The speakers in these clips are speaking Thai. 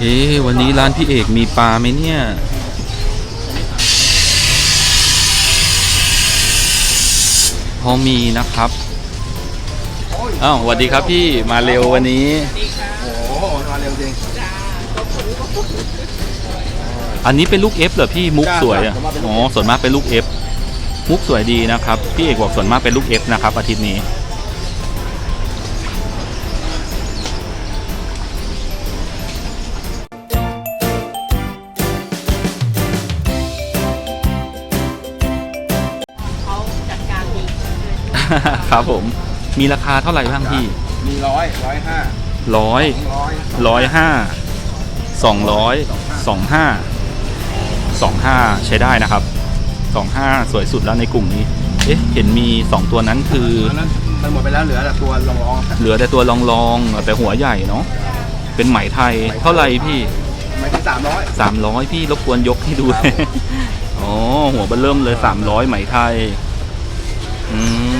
เอ๊ะวันนี้ร้านพี่เอกมีปลาไหมเนี่ย พอมีนะครับอ้าวสวัสดีครับพี่มาเร็ววันนี้ โอ้โหมาเร็วจริงอันนี้เป็นลูก F เหรอพี่มุกจ้าสวยอะส่วนมากเป็นลูกอ๋อส่วนมากเป็นลูก F มุกสวยดีนะครับ พี่เอกบอกส่วนมากเป็นลูก F นะครับอาทิตย์นี้ ครับผม มีราคาเท่าไหร่บ้างพี่มีร้อยร้อยห้าร้อยร้อยร้อยห้าสองร้อยสองห้าสองห้าใช้ได้นะครับสองห้าสวยสุดแล้วในกลุ่มนี้ เอ๊ะ เห็นมีสองตัวนั้นคืออันนั้นมันหมดไปแล้วเหลือแต่ตัวรองๆเหลือแต่ตัวรองๆแต่หัวใหญ่เนาะเป็นไหมไทยเท่าไหร่พี่ไม่ที่สามร้อยสามร้อยพี่รบกวนยกให้ดูอ๋อหัวเบอร์เริ่มเลยสามร้อยไหมไทย อืม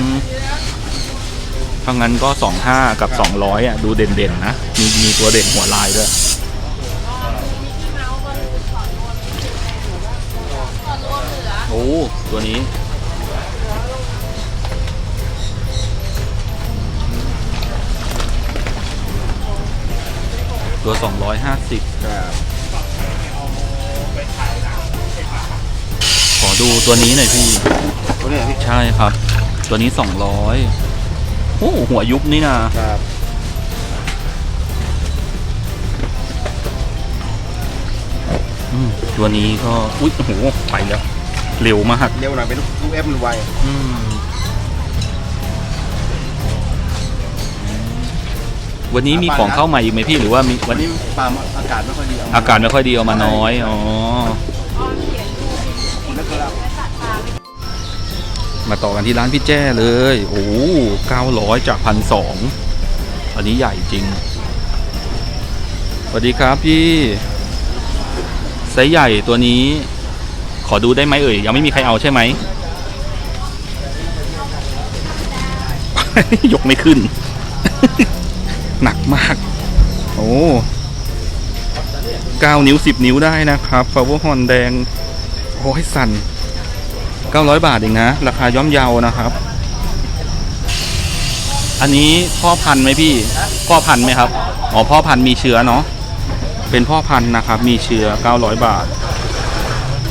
ถ้างั้นก็สองห้ากับสองร้อยอะดูเด่นๆนะ มีมีตัวเด่นหัวลายด้วยโอ้ตัวนี้ ตัว 250ครับขอดูตัวนี้หน่อยพี่ ตัวนี้พี่ ใช่ครับ ตัวนี้ 200 โอ้หัวยุบนี่นะครับอืมตัวนี้ก็อุ๊ยโอ้โหไปแล้วเร็วมากเร็วหน่อยเป็นลูกเอฟมันไวอืมวันนี้มีของเข้ามาอีกไหมพี่หรือว่ามีวัวันนนี้ปลาอากาศไม่ค่อยดีอากาศไม่ค่อยดีเอามาน้อยอ๋อ มาต่อกันที่ร้านพี่แจ้เลย โอ้เก้าร้อยจากพันสองอันนี้ใหญ่จริง สวัสดีครับพี่ไซส์ใหญ่ตัวนี้ ขอดูได้ไหมเอ่ย ยังไม่มีใครเอาใช่ไหม ยกไม่ขึ้น หนักมาก โอ้เก้านิ้วสิบนิ้วได้นะครับ power horn แดงโอ้ยสั่น 900 บาทเองนะ ราคาย่อมเยานะครับ อันนี้พ่อพันธุ์ไหมพี่ พ่อพันธุ์ไหมครับ อ๋อพ่อพันธุ์มีเชื้อเนาะ เป็นพ่อพันธุ์นะครับ มีเชื้อ 900 บาท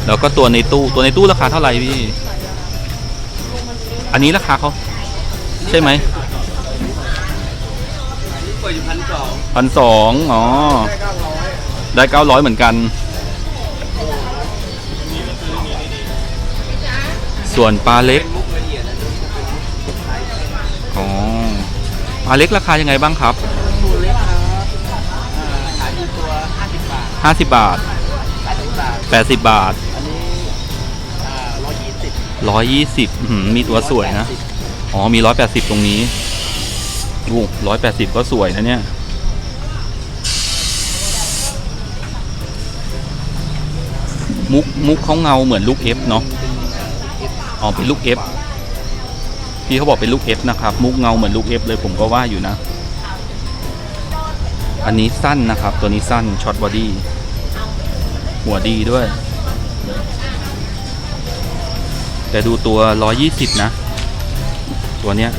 แล้วก็ตัวในตู้ ตัวในตู้ราคาเท่าไหร่พี่ อันนี้ราคาเขาใช่ไหมเปิดอยู่พันสองพันสองอ๋อ ได้เก้าร้อยได้900เหมือนกัน ส่วนปลาเล็กมุกละเอียดอ๋อปลาเล็กราคายังไงบ้างครับตัวเล็กครับอ่าขายอยู่ตัวห้าสิบบาท50 บาทแปดสิบบาท 80 บาท อันนี้อ่าร้อยยี่สิบ120อื้อหือมีตัวสวยนะ อ๋อมี 180 ตรงนี้โอ้180ก็สวยนะเนี่ย มุกมุกเขาเงาเหมือนลูก F เนาะ อ๋อเป็นลูก F พี่เขาบอกเป็นลูก F นะครับ มุกเงาเหมือนลูก F เลยผมก็ว่าอยู่นะ อันนี้สั้นนะครับ ตัวนี้สั้นช็อตบอดี้หัวดีด้วย แต่ดูตัว 120 นะ ตัวเนี้ย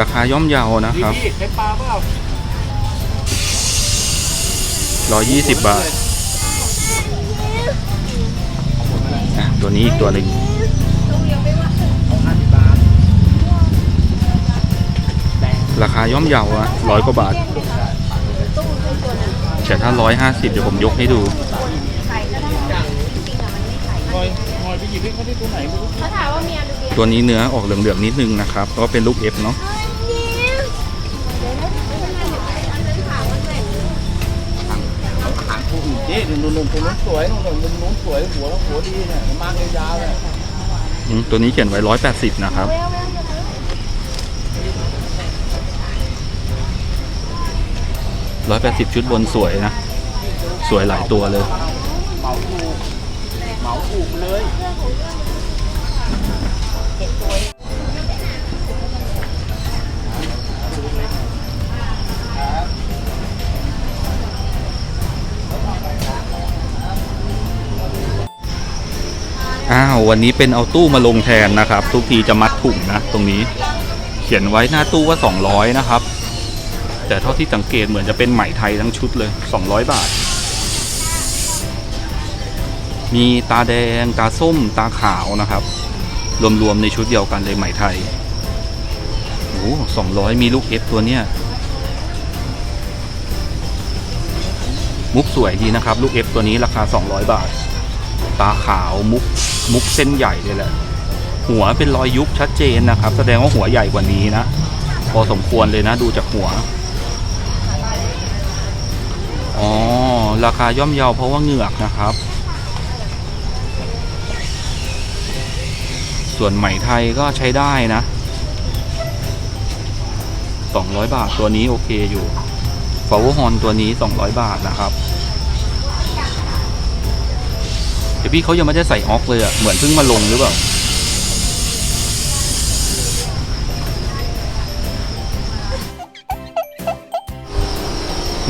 ราคาย่อมเยาวนะครับพี่ใช้ปลาเปล่า120บาท ตัวนี้อีกตัวหนึ่งเอาห้าสิบบาทราคาย่อมเยาอะร้อยกว่าบาท แต่ถ้า150เดี๋ยวผมยกให้ดูคอยคอยไปหยิบให้เขาที่ตัวไหนไม่รู้เขาถามว่ามีอลูเบียตัวนี้เนื้อออกเหลืองๆนิดนึงนะครับเพราะว่าเป็นลูก F เนาะางตัวอื่นเจ๊หนุ่มๆตัวนู้นสวยหนุ่มๆตัวนู้นสวยหัวแล้วหัวดีเนี่ยมากยาวๆเลยอืมตัวนี้เขียนไว้180นะครับ180ชุดบนสวยนะ สวยหลายตัวเลย เหมาถูกเหมาถูกเลย อ้าววันนี้เป็นเอาตู้มาลงแทนนะครับ ทุกทีจะมัดถุงนะ ตรงนี้ เขียนไว้หน้าตู้ว่า 200 นะครับ แต่เท่าที่สังเกตเหมือนจะเป็นไหมไทยทั้งชุดเลย 200 บาท มีตาแดง ตาส้ม ตาขาวนะครับ รวมๆในชุดเดียวกันเลยไหมไทยโอ้สองร้อยมีลูกเอฟตัวเนี้ยมุกสวยดีนะครับ ลูกเอฟตัวนี้ราคา 200 บาท ตาขาวมุกมุกเส้นใหญ่เลยแหละ หัวเป็นรอยยุบชัดเจนนะครับ แสดงว่าหัวใหญ่กว่านี้นะ พอสมควรเลยนะดูจากหัว อ๋อ ราคาย่อมเยาเพราะว่าเหงือกนะครับ ส่วนไหมไทยก็ใช้ได้นะ 200 บาทตัวนี้โอเคอยู่ฟาวเวอร์ฮอนตัวนี้ 200 บาทนะครับ เดี๋ยวพี่เขายังไม่ได้ใส่ออกเลยอะ่ะเหมือนเพิ่งมาลงหรือเปล่า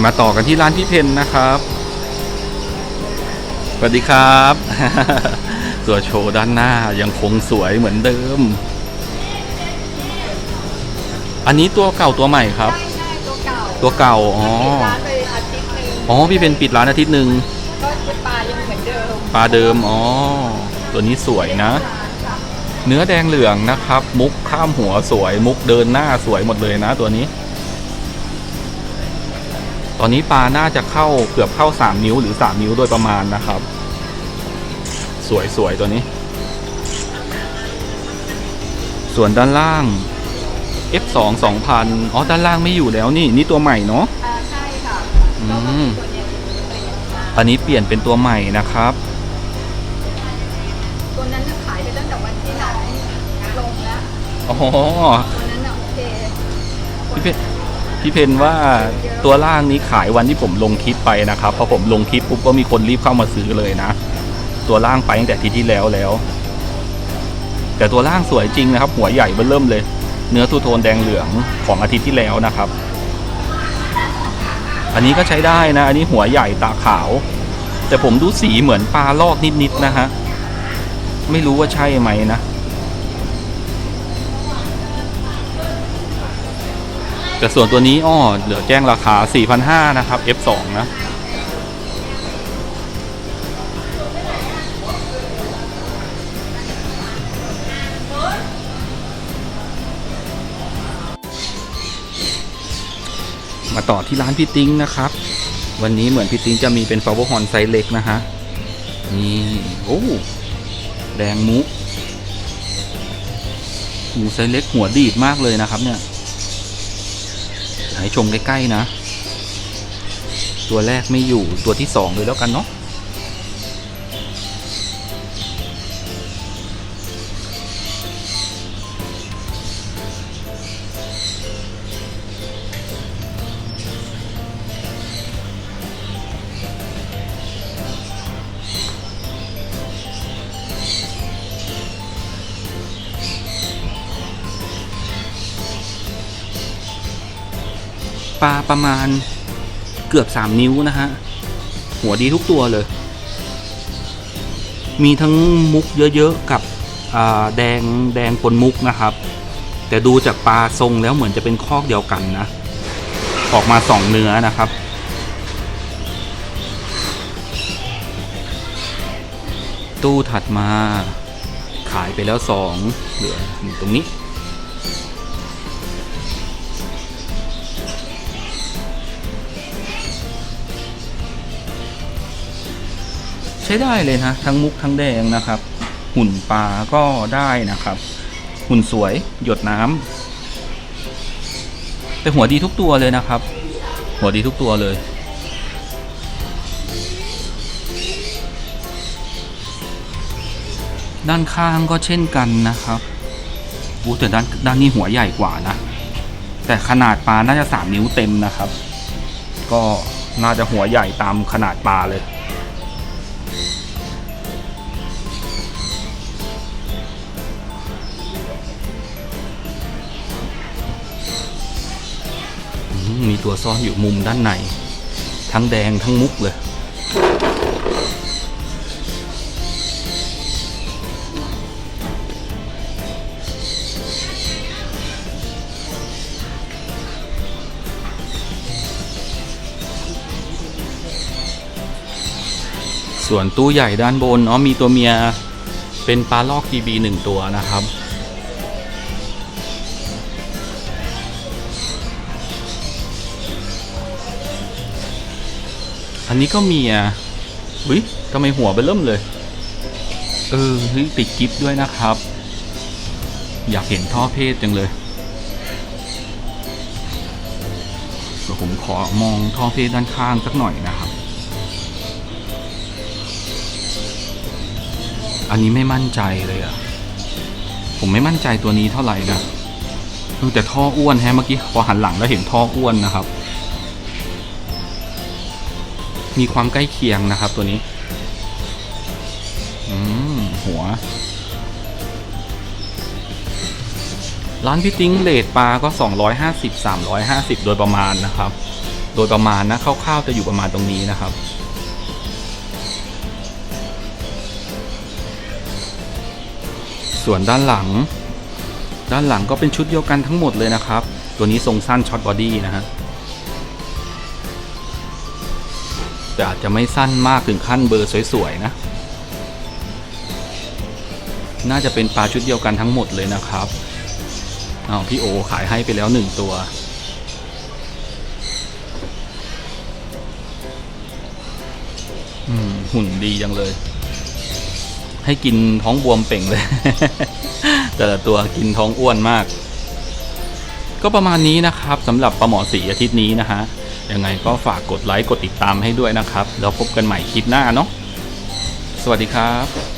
มาต่อกันที่ร้านพี่เพนนะครับ สวัสดีครับ ตัวโชว์ด้านหน้ายังคงสวยเหมือนเดิม อันนี้ตัวเก่าตัวใหม่ครับใช่ใช่ตัวเก่า ตัวเก่า อ๋อปิดร้านไปอาทิตย์หนึ่งอ๋อ พี่เพนปิดร้านอาทิตย์หนึ่ง ปลาเดิม อ๋อ ตัวนี้สวยนะ เนื้อแดงเหลืองนะครับ มุกข้ามหัวสวย มุกเดินหน้าสวยหมดเลยนะ ตัวนี้ ตอนนี้ปลาน่าจะเข้าเกือบเข้า 3 นิ้วหรือ 3 นิ้วโดยประมาณนะครับ สวยสวยตัวนี้ ส่วนด้านล่าง F2 2000อ๋อ ด้านล่างไม่อยู่แล้วนี่ นี่ตัวใหม่เนาะอ่าใช่ค่ะอืก็มมีตัวเนี้ยเปลี่ยนมาอันนี้เปลี่ยนเป็นตัวใหม่นะครับ อ๋อตัวนั้นน่ะโอเคพี่เพนพี่เพนว่าตัวล่างนี้ขายวันที่ผมลงคลิปไปนะครับพอผมลงคลิปปุ๊บก็มีคนรีบเข้ามาซื้อเลยนะ ตัวล่างไปตั้งแต่ทีที่แล้วแล้ว แต่ตัวล่างสวยจริงนะครับ หัวใหญ่เบ้อเริ่มเลย เนื้อทูโทนแดงเหลืองของอาทิตย์ที่แล้วนะครับ อันนี้ก็ใช้ได้นะ อันนี้หัวใหญ่ตาขาว แต่ผมดูสีเหมือนปลาลอกนิดๆนะฮะไม่รู้ว่าใช่ไหมนะ แต่ส่วนตัวนี้อ้อเหลือแจ้งราคา 4,500 นะครับ F2 นะ มาต่อที่ร้านพี่ติ้งนะครับ วันนี้เหมือนพี่ติ้งจะมีเป็นฟาวเวอร์ฮอนไซส์เล็กนะฮะ นี่ โอ้ แดงมุกหมูไซส์เล็กหัวดีดมากเลยนะครับเนี่ย ให้ชมใกล้ๆนะ ตัวแรกไม่อยู่ตัวที่สองเลยแล้วกันเนาะ ลาประมาณเกือบสามนิ้วนะฮะ หัวดีทุกตัวเลย มีทั้งมุกเยอะๆกับแดงแดงปนมุกนะครับ แต่ดูจากปลาทรงแล้วเหมือนจะเป็นคอกเดียวกันนะ ออกมาสองเนื้อนะครับตู้ถัดมาขายไปแล้วสองเหลือตรงนี้ ใช้ได้เลยนะ ทั้งมุกทั้งแดงนะครับ หุ่นปลาก็ได้นะครับ หุ่นสวยหยดน้ำแต่หัวดีทุกตัวเลยนะครับ หัวดีทุกตัวเลยด้านข้างก็เช่นกันนะครับอู้แต่ด้านด้านนี้หัวใหญ่กว่านะ แต่ขนาดปลาน่าจะสามนิ้วเต็มนะครับ ก็น่าจะหัวใหญ่ตามขนาดปลาเลย มีตัวซ่อนอยู่มุมด้านใน ทั้งแดงทั้งมุกเลย ส่วนตู้ใหญ่ด้านบนอ๋อมีตัวเมียเป็นปลาลอกดีบีหนึ่งตัวนะครับ อันนี้ก็มียอุ้ยทำไมหัวไปเริ่มเลย เออเฮ้ยติดกิฟต์ด้วยนะครับ อยากเห็นท่อเพศจังเลยเดี๋ยวผมขอมองท่อเพศด้านข้างสักหน่อยนะครับ อันนี้ไม่มั่นใจเลยอะ ผมไม่มั่นใจตัวนี้เท่าไหร่นะแต่ท่ออ้วนแฮะเมื่อกี้พอหันหลังแล้วเห็นท่ออ้วนนะครับ มีความใกล้เคียงนะครับตัวนี้อืมหัว ร้านพี่ติ้งเลทปลาก็ 250 350 โดยประมาณนะครับ โดยประมาณนะคร่าวๆจะอยู่ประมาณตรงนี้นะครับส่วนด้านหลัง ด้านหลังก็เป็นชุดเดียวกันทั้งหมดเลยนะครับ ตัวนี้ทรงสั้นช็อตบอดี้นะฮะ แต่อาจจะไม่สั้นมากถึงขั้นเบอร์สวยๆนะ น่าจะเป็นปลาชุดเดียวกันทั้งหมดเลยนะครับอ้าวพี่โอขายให้ไปแล้วหนึ่งตัวอืมหุ่นดีจังเลย ให้กินท้องบวมเป่งเลย แต่ละตัวกินท้องอ้วนมาก ก็ประมาณนี้นะครับสำหรับปลาหมอสีอาทิตย์นี้นะฮะ ยังไงก็ฝากกดไลค์กดติดตามให้ด้วยนะครับ แล้วพบกันใหม่คลิปหน้าเนาะสวัสดีครับ